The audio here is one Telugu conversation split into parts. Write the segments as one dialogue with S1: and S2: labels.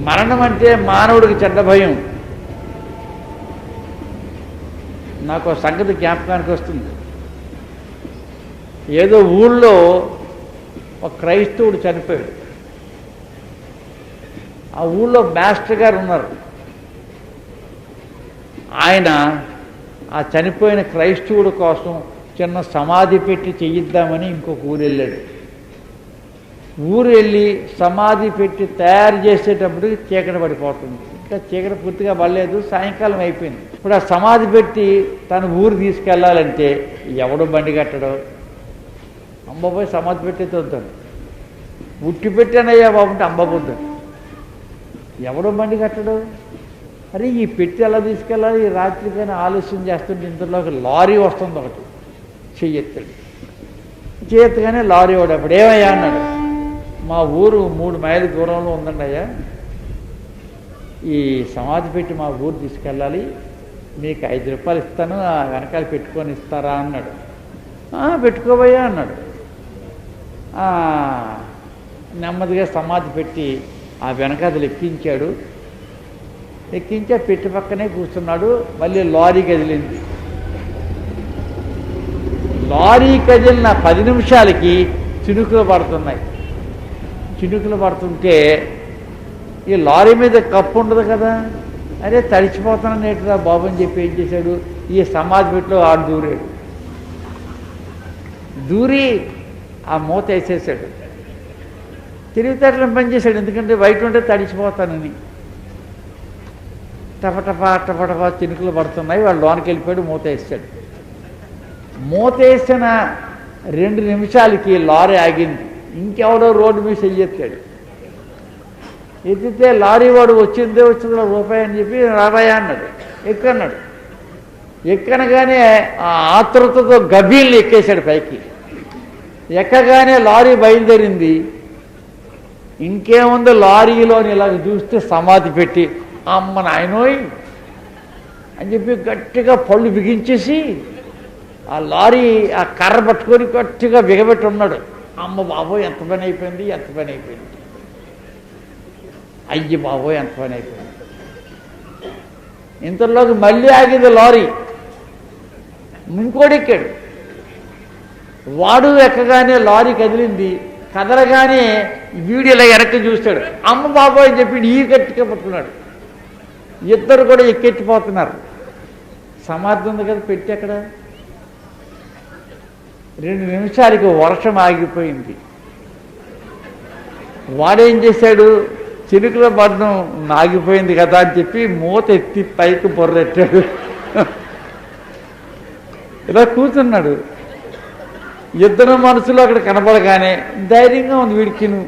S1: మరణం అంటే మానవుడికి చెడ్డ భయం. నాకు ఒక సంగతి జ్ఞాపకానికి వస్తుంది. ఏదో ఊళ్ళో ఒక క్రైస్తవుడు చనిపోయాడు. ఆ ఊళ్ళో మాస్టర్ గారు ఉన్నారు. ఆయన ఆ చనిపోయిన క్రైస్తవుడు కోసం చిన్న సమాధి పెట్టి చెయ్యిద్దామని ఇంకొక ఊరు వెళ్ళాడు. ఊరు వెళ్ళి సమాధి పెట్టి తయారు చేసేటప్పుడు చీకటి పడిపోతుంది. ఇంకా చీకటి పూర్తిగా పడలేదు సాయంకాలం అయిపోయింది. ఇప్పుడు ఆ సమాధి పెట్టి తను ఊరు తీసుకెళ్ళాలంటే ఎవడు బండి కట్టడం? అమ్మపోయి సమాధి పెట్టి వద్దాను ఉట్టి పెట్టానయ్యా బాబుంటే అంటే అమ్మబోద్దాను ఎవడో బండి కట్టడు? అరే ఈ పెట్టి ఎలా తీసుకెళ్ళాలి? ఈ రాత్రికైనా ఆలస్యం చేస్తుంటే ఇంతలో ఒక లారీ వస్తుంది ఒకటి. చెయ్యెత్తాడు. చేయెత్తగానే లారీ వాడు అప్పుడు ఏమయ్యా అన్నాడు. మా ఊరు మూడు మైళ్ళ దూరంలో ఉందండి అయ్యా. ఈ సమాధి పెట్టి మా ఊరు తీసుకెళ్ళాలి. మీకు ఐదు రూపాయలు ఇస్తాను ఆ వెనకాల పెట్టుకొని ఇస్తారా అన్నాడు. పెట్టుకోబోయా అన్నాడు. నెమ్మదిగా సమాధి పెట్టి ఆ వెనకాతలు ఎక్కించాడు. ఎక్కించి పెట్టి పక్కనే కూర్చున్నాడు. మళ్ళీ లారీ కదిలింది. లారీ కదిలిన పది నిమిషాలకి చినుకులు పడుతున్నాయి. చినుకులు పడుతుంటే ఈ లారీ మీద కప్పు ఉండదు కదా? అరే తడిచిపోతున్నాను నేటిరా బాబు అని చెప్పి ఏం చేశాడు? ఈ సమాధి పెట్టులో ఆడు దూరాడు. దూరి ఆ మూత వేసేసాడు. తెలివితేటలను పనిచేశాడు ఎందుకంటే బయట ఉంటే తడిచిపోతానని. టపటపా టపటపా చినుకులు పడుతున్నాయి వాళ్ళు లోనికి వెళ్ళిపోయాడు మూత వేసాడు మూత వేసిన రెండు నిమిషాలకి లారీ ఆగింది. ఇంకెవడో రోడ్డు మీద చెయ్యెత్తాడు ఎత్తితే లారీ వాడు వచ్చిందే వచ్చిందో రూపాయి అని చెప్పి రాబాయా అన్నాడు. ఎక్కన్నాడు? ఎక్కనగానే ఆ ఆతృతతో గభీల్ని ఎక్కేశాడు పైకి. ఎక్కగానే లారీ బయలుదేరింది. ఇంకేముందో లారీలోని ఇలా చూస్తే సమాధి పెట్టి అమ్మ నాయనోయ్ అని చెప్పి గట్టిగా పళ్ళు బిగించేసి ఆ లారీ ఆ కర్ర పట్టుకొని గట్టిగా బిగబెట్టి ఉన్నాడు. అమ్మ బాబోయ్ ఎంత పని అయిపోయింది ఎంత పని అయిపోయింది. అయ్యి బాబోయ్ ఎంత పని అయిపోయింది. ఇంతలోకి మళ్ళీ ఆగింది లారీ. ఇంకోడెక్కాడు ఎక్కాడు. వాడు ఎక్కగానే లారీ కదిలింది కదలగానే వీడు ఇలా వెనక్కి చూస్తాడు. అమ్మ బాబోయ్ అని చెప్పి ఈ గట్టిగా పట్టుకున్నాడు. ఇద్దరు కూడా ఎక్కెట్టిపోతున్నారు సమాధి ఉంది కదా పెట్టి అక్కడ రెండు నిమిషాలకి వర్షం ఆగిపోయింది. వాడేం చేశాడు? చిలుకల బంధం ఆగిపోయింది కదా అని చెప్పి మూత ఎత్తి పైకి బొర్రెట్టాడు. ఇలా కూర్చున్నాడు. ఇద్దరు మనసులో అక్కడ కనపడగానే ధైర్యంగా ఉంది వీడికిను.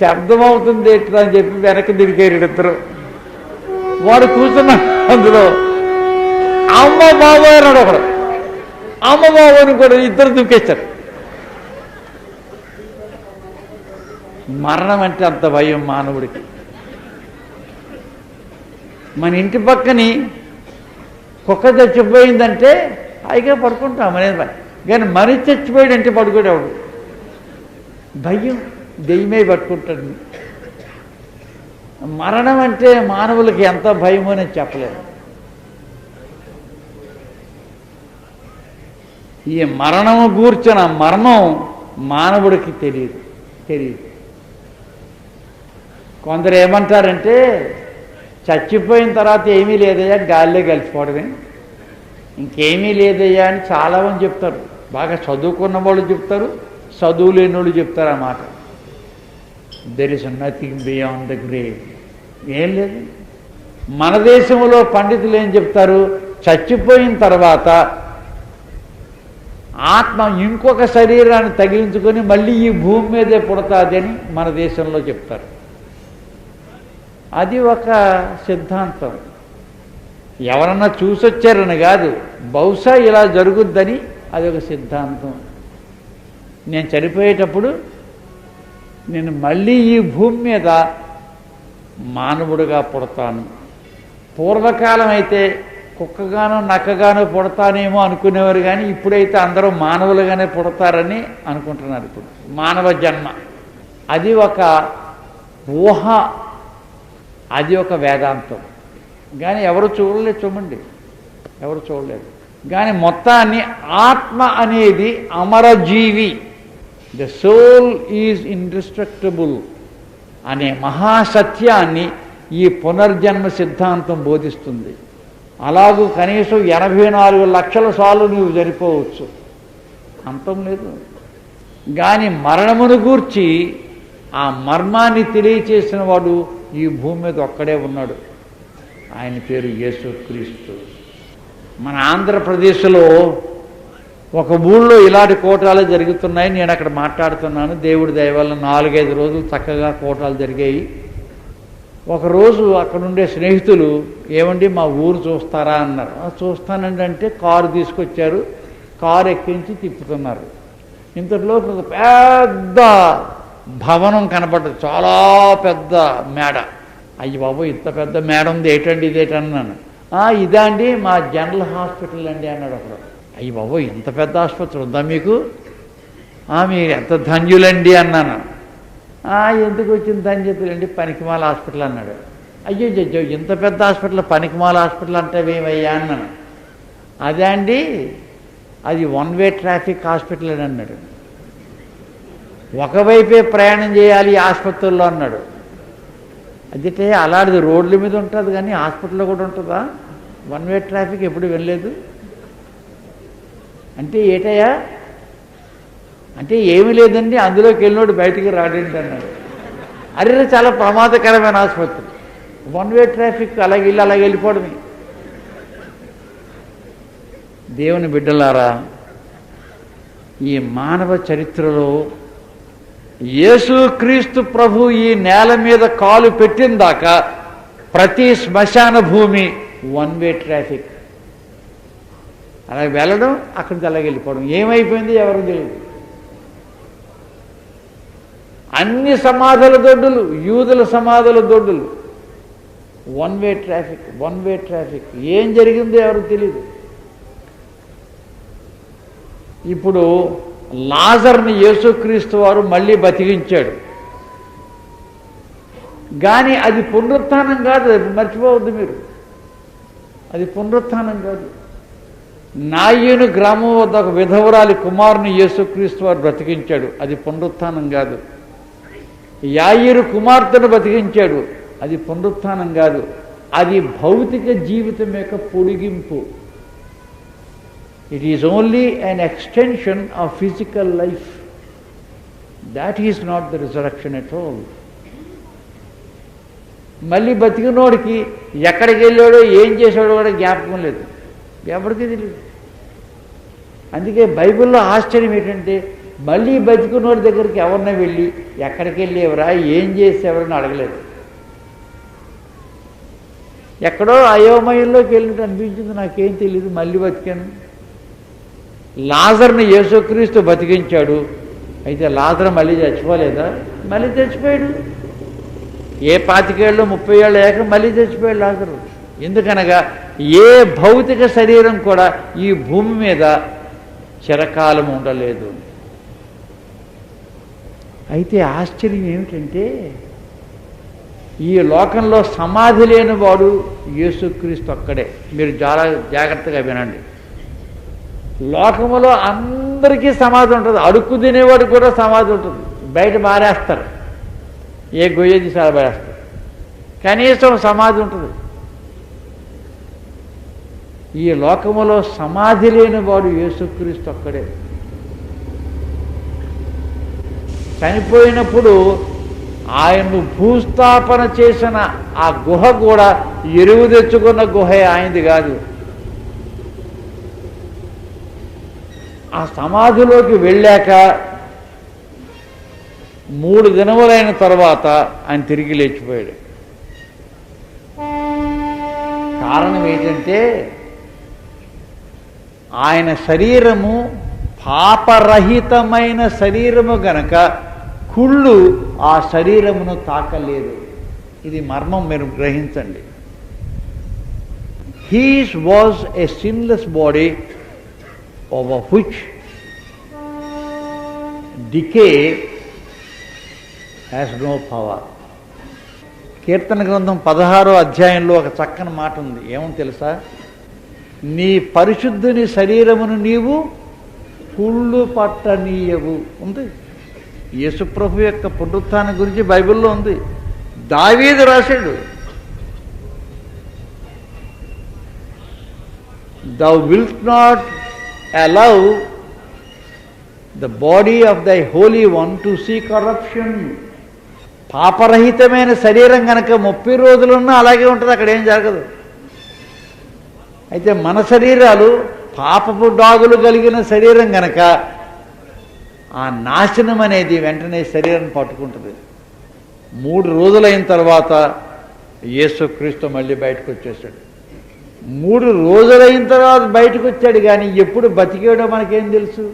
S1: శబ్దం అవుతుంది ఎట్లా అని చెప్పి వెనక్కి తిరిగారు ఇద్దరు. వాడు కూర్చున్నాడు అందులో. అమ్మ బాబోయ్ అన్నాడు ఒకడు. అమ్మబాబుని కూడా ఇద్దరు దూకేశారు మరణం అంటే అంత భయం మానవుడికి. మన ఇంటి పక్కని కుక్క చచ్చిపోయిందంటే హాయిగా పడుకుంటాం అనేది భయం. కానీ మనిషి చచ్చిపోయాడంటే పడుకోడేవాడు భయం దెయ్యమే పట్టుకుంటాడు. మరణం అంటే మానవులకి ఎంత భయమో నేను చెప్పలేను. ఈ మరణము గూర్చిన మర్మం మానవుడికి తెలియదు తెలియదు. కొందరు ఏమంటారంటే చచ్చిపోయిన తర్వాత ఏమీ లేదయ్యా గాలిలో కలిసిపోవడమే. ఇంకేమీ లేదయ్యా అని చాలామంది చెప్తారు. బాగా చదువుకున్న వాళ్ళు చెప్తారు చదువు లేని వాళ్ళు చెప్తారు అన్నమాట there is nothing beyond the grave ఏం లేదు. మన దేశంలో పండితులు ఏం చెప్తారు? చచ్చిపోయిన తర్వాత ఆత్మ ఇంకొక శరీరాన్ని తగిలించుకొని మళ్ళీ ఈ భూమి మీదే పుడతాది అని మన దేశంలో చెప్తారు. అది ఒక సిద్ధాంతం. ఎవరన్నా చూసొచ్చారని కాదు బహుశా ఇలా జరుగుద్దని అది ఒక సిద్ధాంతం. నేను చనిపోయేటప్పుడు నేను మళ్ళీ ఈ భూమి మీద మానవుడిగా పుడతాను. పూర్వకాలం అయితే కుక్కగానో నక్కగానో పుడతానేమో అనుకునేవారు కానీ ఇప్పుడైతే అందరూ మానవులుగానే పుడతారని అనుకుంటున్నారు ఇప్పుడు. మానవ జన్మ. అది ఒక ఊహ. అది ఒక వేదాంతం. కానీ ఎవరు చూడలేదు చూడండి. ఎవరు చూడలేదు. కానీ మొత్తాన్ని ఆత్మ అనేది అమరజీవి. ద సోల్ ఈజ్ ఇండిస్ట్రక్టబుల్ అనే మహాసత్యాన్ని ఈ పునర్జన్మ సిద్ధాంతం బోధిస్తుంది. అలాగూ కనీసం ఎనభై నాలుగు లక్షల సార్లు నువ్వు జరిపోవచ్చు. అంతం లేదు. కానీ మరణమును గూర్చి ఆ మర్మాన్ని తెలియచేసిన వాడు ఈ భూమి మీద ఒక్కడే ఉన్నాడు. ఆయన పేరు యేసుక్రీస్తు. మన ఆంధ్రప్రదేశ్లో ఒక ఊళ్ళో ఇలాంటి కోటాలు జరుగుతున్నాయి. నేను అక్కడ మాట్లాడుతున్నాను. దేవుడి దయవల్ల నాలుగైదు రోజులు చక్కగా కోటాలు జరిగాయి. ఒకరోజు అక్కడుండే స్నేహితులు ఏమండి మా ఊరు చూస్తారా? అన్నారు. చూస్తానండి అంటే కారు తీసుకొచ్చారు. కారు ఎక్కించి తిప్పుతున్నారు. ఇంతలో పెద్ద భవనం కనపడ్డది. చాలా పెద్ద మేడ. అయ్యి బాబు ఇంత పెద్ద మేడ ఉంది. ఏటండి ఇదేటన్నాను ఇదా అండి మా జనరల్ హాస్పిటల్ అండి అన్నాడు అప్పుడు అయ్యి బాబు ఇంత పెద్ద ఆసుపత్రి ఉందా మీకు? "ఆ, మీరు ఎంత ధన్యులండి అన్నాను. ఎందుకు వచ్చింది చెప్పి అండి పనికిమాల హాస్పిటల్ అన్నాడు. అయ్యో జడ్జో ఇంత పెద్ద హాస్పిటల్ పనికిమాల హాస్పిటల్ అంటే ఏమయ్యా అన్నాను. అదే అండి అది వన్ వే ట్రాఫిక్ హాస్పిటల్ అని అన్నాడు. ఒకవైపే ప్రయాణం చేయాలి ఆసుపత్రుల్లో అన్నాడు. అదిటే అలాంటిది రోడ్ల మీద ఉంటుంది కానీ హాస్పిటల్లో కూడా ఉంటుందా? వన్ వే ట్రాఫిక్ ఎప్పుడు వెళ్ళలేదు అంటే ఏటయ్యా? అంటే ఏమీ లేదండి అందులోకి వెళ్ళినోడు బయటికి రాడండి అన్నాడు. అరే చాలా ప్రమాదకరమైన ఆసుపత్రి. వన్ వే ట్రాఫిక్ అలాగే వెళ్ళి అలాగే వెళ్ళిపోవడమే. దేవుని బిడ్డలారా ఈ మానవ చరిత్రలో యేసుక్రీస్తు ప్రభు ఈ నేల మీద కాలు పెట్టిన దాకా ప్రతి శ్మశాన భూమి వన్ వే ట్రాఫిక్ అలా వెళ్ళడం అక్కడికి అలాగే వెళ్ళిపోవడం. ఏమైపోయింది ఎవరికి తెలియదు. అన్ని సమాధుల దొడ్డులు యూదుల సమాధుల దొడ్డులు. One way traffic one way traffic ఏం జరిగిందో ఎవరికి తెలియదు ఇప్పుడు లాజర్ని యేసుక్రీస్తు వారు మళ్ళీ బతికించాడు. కానీ అది పునరుత్నం కాదు అది మర్చిపోవద్దు మీరు. అది పునరుత్నం కాదు. నాయ్యను గ్రామం వద్ద ఒక విధవరాలి కుమారుని యేసుక్రీస్తు వారు బ్రతికించాడు. అది పునరుత్నం కాదు. యాయిరు కుమార్తెను బతికించాడు. అది పునరుత్నం కాదు. అది భౌతిక జీవితం యొక్క పొడిగింపు. It is only an extension of physical life that is not the resurrection at all మళ్ళీ బతికినోడికి ఎక్కడికి వెళ్ళాడో ఏం చేశాడో కూడా జ్ఞాపకం లేదు. ఎవరికి తెలియదు. అందుకే బైబిల్లో ఆశ్చర్యం ఏంటంటే మళ్ళీ బతికున్నోడి దగ్గరికి ఎవరినో వెళ్ళి ఎక్కడికి వెళ్ళేవరా? ఏం చేసేవరని అడగలేదు. ఎక్కడో అయోమయంలోకి వెళ్ళినట్టు అనిపించింది. నాకేం తెలియదు మళ్ళీ బతికాను. లాజర్ని యేసుక్రీస్తు బతికించాడు. అయితే లాజర్ మళ్ళీ చచ్చిపోలేదా? మళ్ళీ చచ్చిపోయాడు. ఏ పాతికేళ్ళు ముప్పై ఏళ్ళు లేక మళ్ళీ చచ్చిపోయాడు లాజరు. ఎందుకనగా ఏ భౌతిక శరీరం కూడా ఈ భూమి మీద చిరకాలం ఉండలేదు. అయితే ఆశ్చర్యం ఏమిటంటే ఈ లోకంలో సమాధి లేని వాడు యేసుక్రీస్తు ఒక్కడే. మీరు చాలా జాగ్రత్తగా వినండి. లోకములో అందరికీ సమాధి ఉంటుంది. అడుక్కు తినేవాడు కూడా సమాధి ఉంటుంది. బయట మారేస్తారు. ఏ గొయ్య తీసారు మారేస్తారు కనీసం సమాధి ఉంటుంది. ఈ లోకములో సమాధి లేని వాడు యేసుక్రీస్తు ఒక్కడే. చనిపోయినప్పుడు ఆయన్ను భూస్థాపన చేసిన ఆ గుహ కూడా ఎరువు తెచ్చుకున్న గుహే ఆయనది కాదు. ఆ సమాధిలోకి వెళ్ళాక మూడు దినములైన తర్వాత ఆయన తిరిగి లేచిపోయాడు. కారణం ఏంటంటే ఆయన శరీరము పాపరహితమైన శరీరము గనక కుళ్ళు ఆ శరీరమును తాకలేదు. ఇది మర్మం మీరు గ్రహించండి. His was a sinless body over which decay has no power కీర్తన గ్రంథం పదహారో అధ్యాయంలో ఒక చక్కని మాట ఉంది. ఏమని తెలుసా? నీ పరిశుద్ధుని శరీరమును నీవు కుళ్ళు పట్టనీయవు. ఉంది? యేసుప్రభు యొక్క పునరుత్థానం గురించి బైబిల్లో ఉంది. దావీదు రాశాడు. Thou wilt not allow the body of thy holy one to see corruption పాపరహితమైన శరీరం కనుక ముప్పై రోజులున్నా అలాగే ఉంటుంది అక్కడ ఏం జరగదు. అయితే మన శరీరాలు పాపపు డాగులు కలిగిన శరీరం కనుక ఆ నాశనం అనేది వెంటనే శరీరం పట్టుకుంటుంది. మూడు రోజులైన తర్వాత యేసుక్రీస్తు మళ్ళీ బయటకు వచ్చేసాడు మూడు రోజులైన తర్వాత బయటకు వచ్చాడు కానీ ఎప్పుడు బతికేడో మనకేం తెలుసు?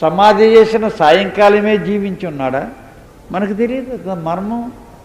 S1: సమాధి చేసిన సాయంకాలమే జీవించి ఉన్నాడా? మనకు తెలియదు. మర్మం